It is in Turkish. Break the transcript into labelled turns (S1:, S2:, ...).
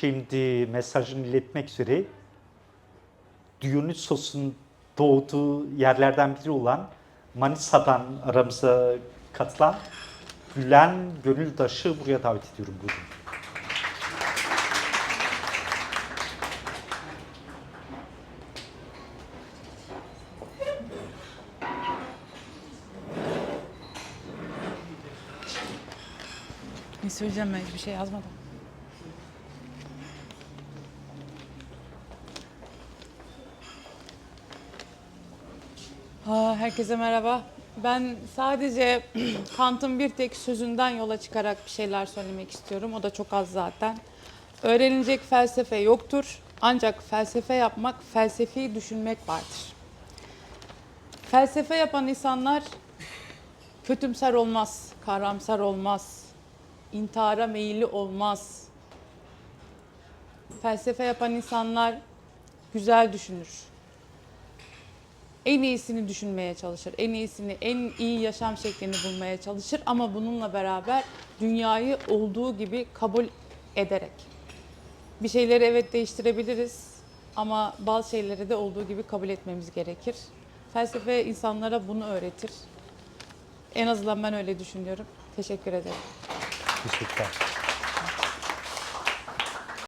S1: Şimdi mesajını iletmek üzere Dionysos'un doğduğu yerlerden biri olan Manisa'dan aramıza katılan Gülen Gönüldaş'ı buraya davet ediyorum bugün.
S2: Ne söyleyeceğim ben hiçbir şey yazmadım. Herkese merhaba. Ben sadece Kant'ın bir tek sözünden yola çıkarak bir şeyler söylemek istiyorum. O da çok az zaten. Öğrenilecek felsefe yoktur. Ancak felsefe yapmak, felsefi düşünmek vardır. Felsefe yapan insanlar kötümser olmaz, karamsar olmaz, intihara meyilli olmaz. Felsefe yapan insanlar güzel düşünür. En iyisini düşünmeye çalışır. En iyisini, en iyi yaşam şeklini bulmaya çalışır ama bununla beraber dünyayı olduğu gibi kabul ederek. Bir şeyleri evet değiştirebiliriz ama bazı şeyleri de olduğu gibi kabul etmemiz gerekir. Felsefe insanlara bunu öğretir. En azından ben öyle düşünüyorum. Teşekkür ederim.
S1: Teşekkürler.